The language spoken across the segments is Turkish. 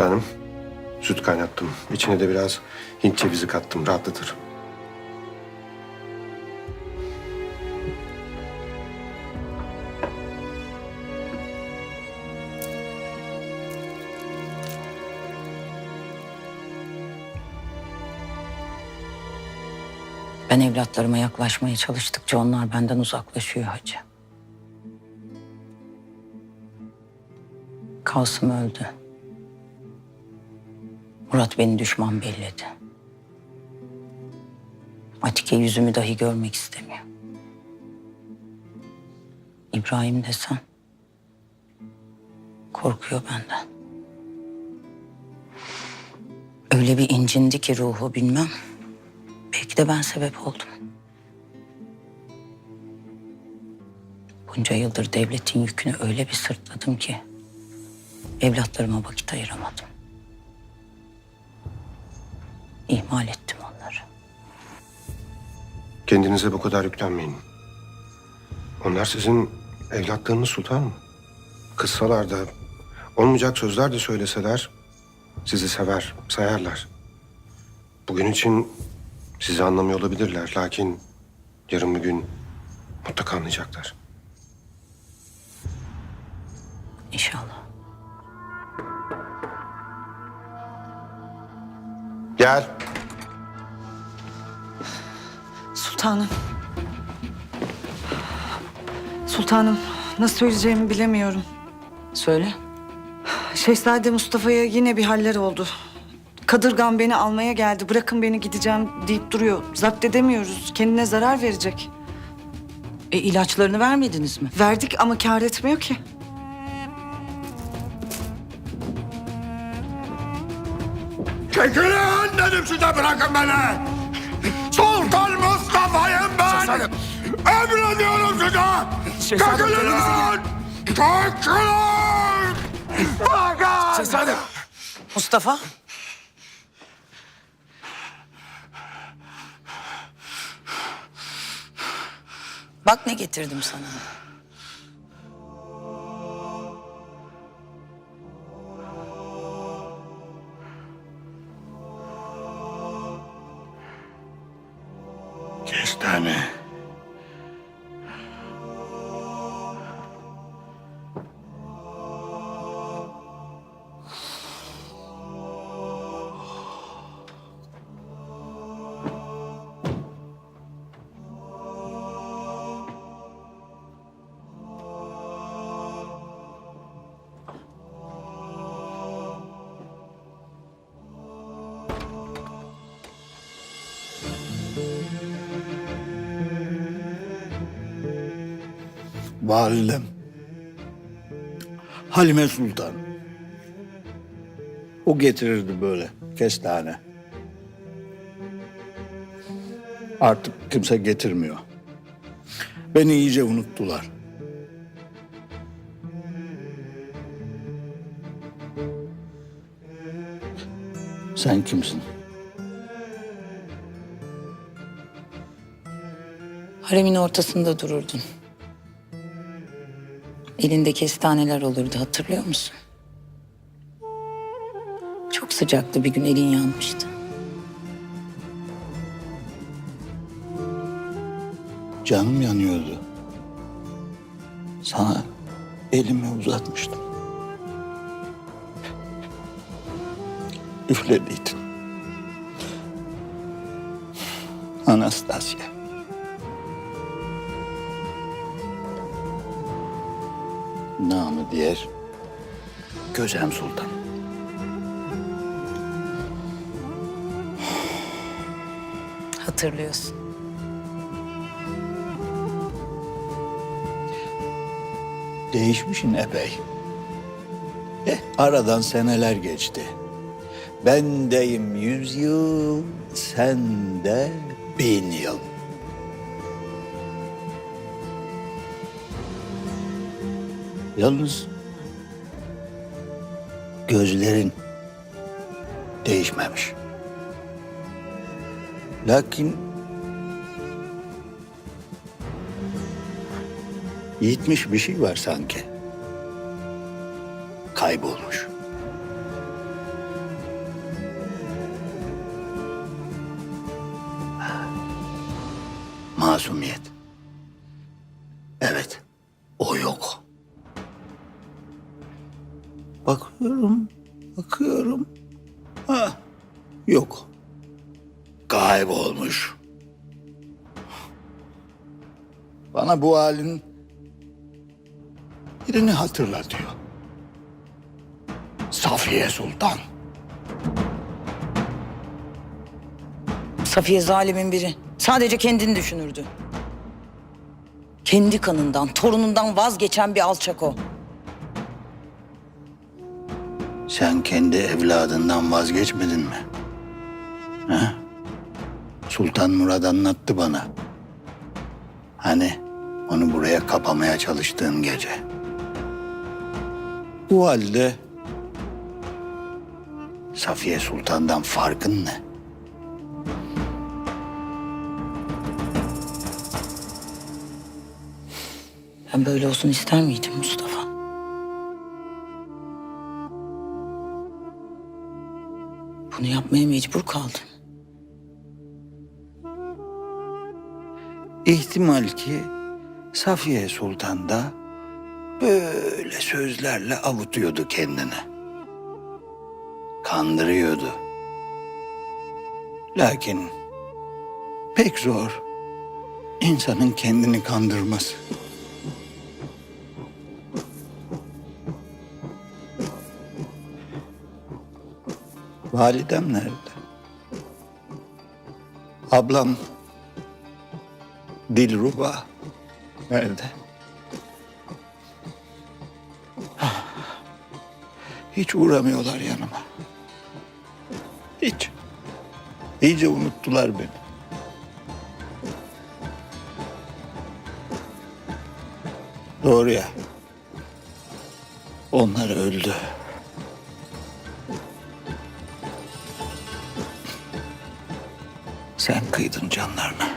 Sultanım, süt kaynattım. İçine de biraz Hint cevizi kattım, rahatlatır. Ben evlatlarıma yaklaşmaya çalıştıkça onlar benden uzaklaşıyor hacı. Kasım öldü. Murat beni düşman belledi. Atike yüzümü dahi görmek istemiyor. İbrahim desen korkuyor benden. Öyle bir incindi ki ruhu bilmem. Belki de ben sebep oldum. Bunca yıldır devletin yükünü öyle bir sırtladım ki evlatlarıma vakit ayıramadım. İhmal ettim onları. Kendinize bu kadar yüklenmeyin. Onlar sizin evlatlarınız sultanım. Kıssalar da, olmayacak sözler de söyleseler sizi sever, sayarlar. Bugün için sizi anlamıyor olabilirler. Lakin yarın bir gün mutlaka anlayacaklar. İnşallah. Gel. Sultanım. Sultanım, nasıl söyleyeceğimi bilemiyorum. Söyle. Şehzade Mustafa'ya yine bir haller oldu. Kadırgan beni almaya geldi. Bırakın beni gideceğim deyip duruyor. Zapt edemiyoruz. Kendine zarar verecek. E ilaçlarını vermediniz mi? Verdik ama kâr etmiyor ki. Çekilin dedim size bırakın beni. Sultan Ben. Emrediyorum size. Çekilin. Çekilin. Bakın. Şehzadem. Mustafa. Bak ne getirdim sana. Kestane. Validem. Halime Sultan. O getirirdi böyle kestane. Artık kimse getirmiyor. Beni iyice unuttular. Sen kimsin? Haremin ortasında dururdun. Elinde kestaneler olurdu hatırlıyor musun? Çok sıcaktı bir gün elin yanmıştı. Canım yanıyordu. Sana elimi uzatmıştım. Üflediydin. Anastasia. Namı diğer Gözem Sultan. Hatırlıyorsun. Değişmişsin epey. Eh, aradan seneler geçti. Bendeyim yüz yıl, sende bin yıl. Yalnız gözlerin değişmemiş. Lakin yitmiş bir şey var sanki. Kaybolmuş. Masumiyet. Bakıyorum, bakıyorum. Ha, yok. Kaybolmuş. Bana bu halin birini hatırlatıyor. Safiye Sultan. Safiye zalimin biri. Sadece kendini düşünürdü. Kendi kanından, torunundan vazgeçen bir alçak o. Sen kendi evladından vazgeçmedin mi? Ha? Sultan Murad anlattı bana. Hani onu buraya kapamaya çalıştığın gece. Bu halde Safiye Sultan'dan farkın ne? Ben böyle olsun ister miydim Mustafa? Bunu yapmaya mecbur kaldım. İhtimal ki Safiye Sultan da böyle sözlerle avutuyordu kendini. Kandırıyordu. Lakin pek zor insanın kendini kandırması. Validem nerede? Ablam Dilruba nerede? Hiç uğramıyorlar yanıma. Hiç. İyice unuttular beni. Doğru ya. Onlar öldü. Sen kıydın canlarına.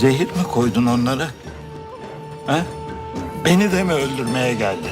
Zehir mi koydun onları? Ha? Beni de mi öldürmeye geldin?